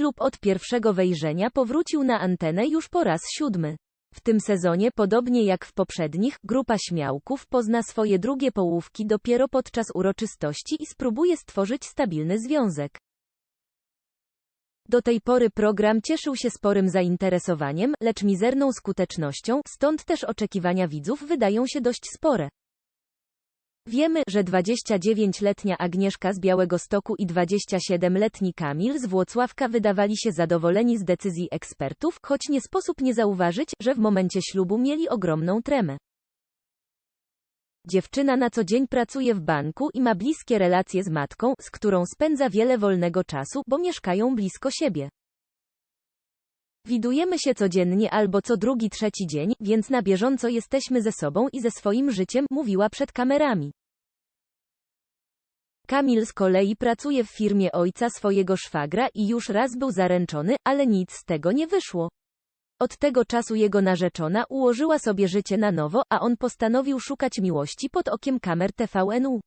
Ślub od pierwszego wejrzenia powrócił na antenę już po raz siódmy. W tym sezonie, podobnie jak w poprzednich, grupa śmiałków pozna swoje drugie połówki dopiero podczas uroczystości i spróbuje stworzyć stabilny związek. Do tej pory program cieszył się sporym zainteresowaniem, lecz mizerną skutecznością, stąd też oczekiwania widzów wydają się dość spore. Wiemy, że 29-letnia Agnieszka z Białegostoku i 27-letni Kamil z Włocławka wydawali się zadowoleni z decyzji ekspertów, choć nie sposób nie zauważyć, że w momencie ślubu mieli ogromną tremę. Dziewczyna na co dzień pracuje w banku i ma bliskie relacje z matką, z którą spędza wiele wolnego czasu, bo mieszkają blisko siebie. Widujemy się codziennie albo co drugi trzeci dzień, więc na bieżąco jesteśmy ze sobą i ze swoim życiem, mówiła przed kamerami. Kamil z kolei pracuje w firmie ojca swojego szwagra i już raz był zaręczony, ale nic z tego nie wyszło. Od tego czasu jego narzeczona ułożyła sobie życie na nowo, a on postanowił szukać miłości pod okiem kamer TVN-u.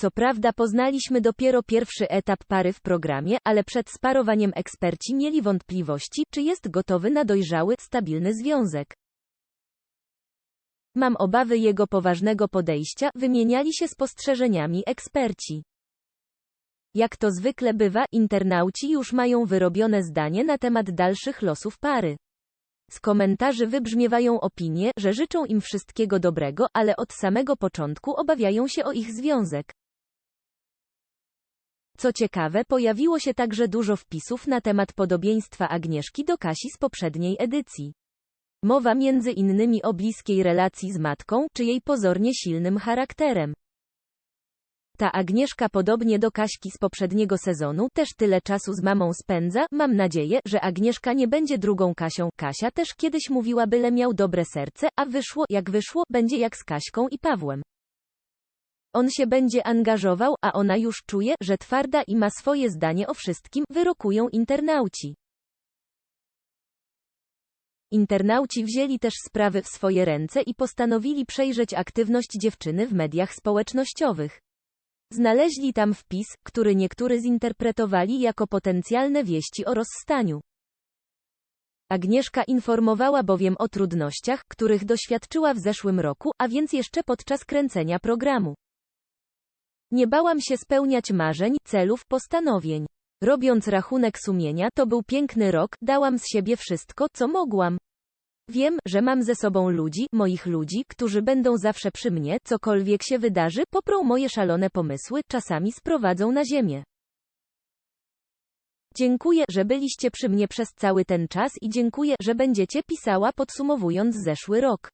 Co prawda poznaliśmy dopiero pierwszy etap pary w programie, ale przed sparowaniem eksperci mieli wątpliwości, czy jest gotowy na dojrzały, stabilny związek. Mam obawy jego poważnego podejścia, wymieniali się spostrzeżeniami eksperci. Jak to zwykle bywa, internauci już mają wyrobione zdanie na temat dalszych losów pary. Z komentarzy wybrzmiewają opinie, że życzą im wszystkiego dobrego, ale od samego początku obawiają się o ich związek. Co ciekawe, pojawiło się także dużo wpisów na temat podobieństwa Agnieszki do Kasi z poprzedniej edycji. Mowa między innymi o bliskiej relacji z matką, czy jej pozornie silnym charakterem. Ta Agnieszka podobnie do Kaśki z poprzedniego sezonu też tyle czasu z mamą spędza, mam nadzieję, że Agnieszka nie będzie drugą Kasią. Kasia też kiedyś mówiła byle miał dobre serce, a wyszło, jak wyszło, będzie jak z Kaśką i Pawłem. On się będzie angażował, a ona już czuje, że twarda i ma swoje zdanie o wszystkim, wyrokują internauci. Internauci wzięli też sprawy w swoje ręce i postanowili przejrzeć aktywność dziewczyny w mediach społecznościowych. Znaleźli tam wpis, który niektórzy zinterpretowali jako potencjalne wieści o rozstaniu. Agnieszka informowała bowiem o trudnościach, których doświadczyła w zeszłym roku, a więc jeszcze podczas kręcenia programu. Nie bałam się spełniać marzeń, celów, postanowień. Robiąc rachunek sumienia, to był piękny rok, dałam z siebie wszystko, co mogłam. Wiem, że mam ze sobą ludzi, moich ludzi, którzy będą zawsze przy mnie, cokolwiek się wydarzy, poprą moje szalone pomysły, czasami sprowadzą na ziemię. Dziękuję, że byliście przy mnie przez cały ten czas i dziękuję, że będziecie pisała podsumowując zeszły rok.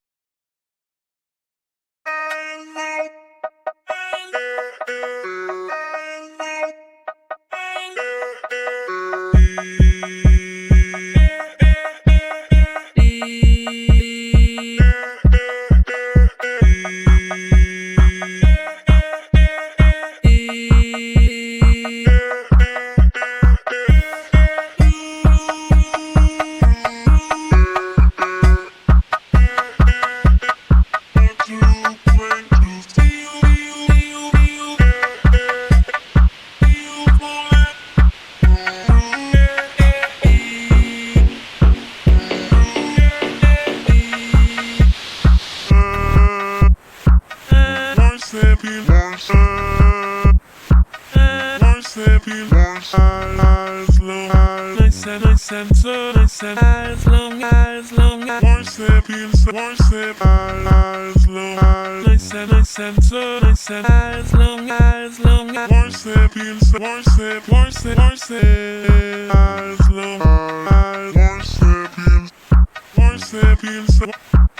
happy monster. Nice happy monster. As long as nice and so nice and as long as long as nice happy nice as long as nice and nice and so nice and as long as long as nice happy nice nice nice nice as long as nice happy nice happy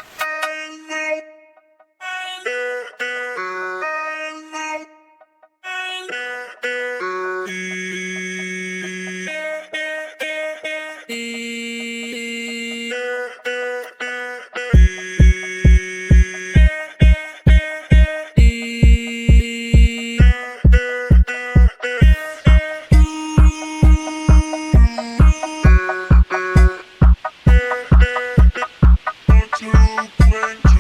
bang, bang.